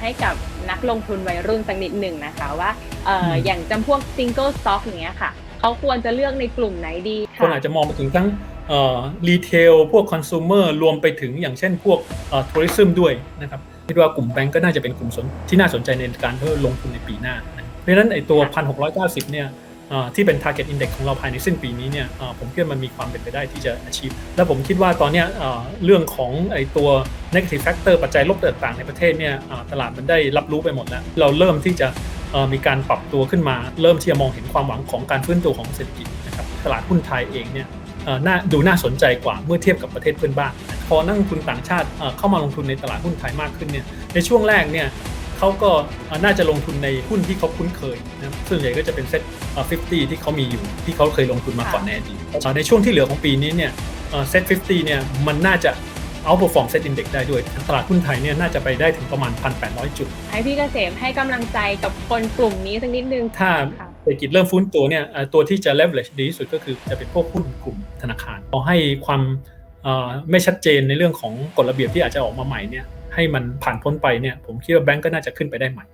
ให้กับนักลงทุนวัยรุ่นสักนิดหนึ่งนะคะว่าเอ่ออืมอย่างจำพวก single stock อย่างเงี้ยค่ะเขาควรจะเลือกในกลุ่มไหนดีคนอาจจะมองไปถึงทั้งรีเทลพวกคอน sumer รวมไปถึงอย่างเช่นพวกทัวริซึมด้วยนะครับคิดว่ากลุ่มแบงก์ก็น่าจะเป็นกลุ่มสนที่น่าสนใจในการเพิ่มลงทุนในปีหน้านะเพราะฉะนั้นไอ้ตัว 1,690 เนี่ยเอ่อ ที่เป็น target index ของเราภายในสิ้นปีนี้เนี่ยเอ่อผมคิดว่ามันมีความเป็นไปได้ที่จะ achieve และผมคิดว่าตอนนี้เรื่องของไอ้ตัว negative factor ปัจจัยลบต่างๆในประเทศเนี่ยตลาดมันได้รับรู้ไปหมดแล้ว เราเริ่มที่จะมีการปรับตัวขึ้นมา เริ่มที่จะมองเห็นความหวังของการฟื้นตัวของเศรษฐกิจนะครับตลาดหุ้นไทยเองเนี่ยน่าดูน่าสนใจกว่าเมื่อเทียบกับประเทศเพื่อนบ้าน พอนักลงทุนต่างชาติเข้ามาลงทุนในตลาดหุ้นไทยมากขึ้นเนี่ยในช่วงแรกเนี่ย เขาก็เอ่อน่าจะลงทุนในหุ้นที่เขาคุ้นเคยนะครับส่วนใหญ่ก็จะเป็นเซ็ตเอ่อ50 ที่เขามีอยู่ที่เขาเคยลงทุนมาก่อนในอดีตเอ่อในช่วงที่เหลือของปีนี้เนี่ยเซ็ต50 เนี่ยมันน่าจะเอาพอฟอร์มเซ็ตอินเด็กได้ด้วย ตลาดหุ้นไทยเนี่ยน่าจะไปได้ถึงประมาณ 1,800 จุด ให้พี่เกษมให้กำลังใจกับคนกลุ่มนี้สักนิดนึง ถ้าค่ะเศรษฐกิจเริ่มฟื้นตัวเนี่ยเอ่อตัวที่จะ leverage ดีที่สุดก็คือจะเป็นพวกหุ้นกลุ่มธนาคารพอให้ความเอ่อไม่ชัดเจนในเรื่องของกฎระเบียบที่อาจจะออกมาใหม่เนี่ย ให้มันผ่านพ้นไปเนี่ย ผมคิดว่าแบงก์ก็น่าจะขึ้นไปได้ใหม่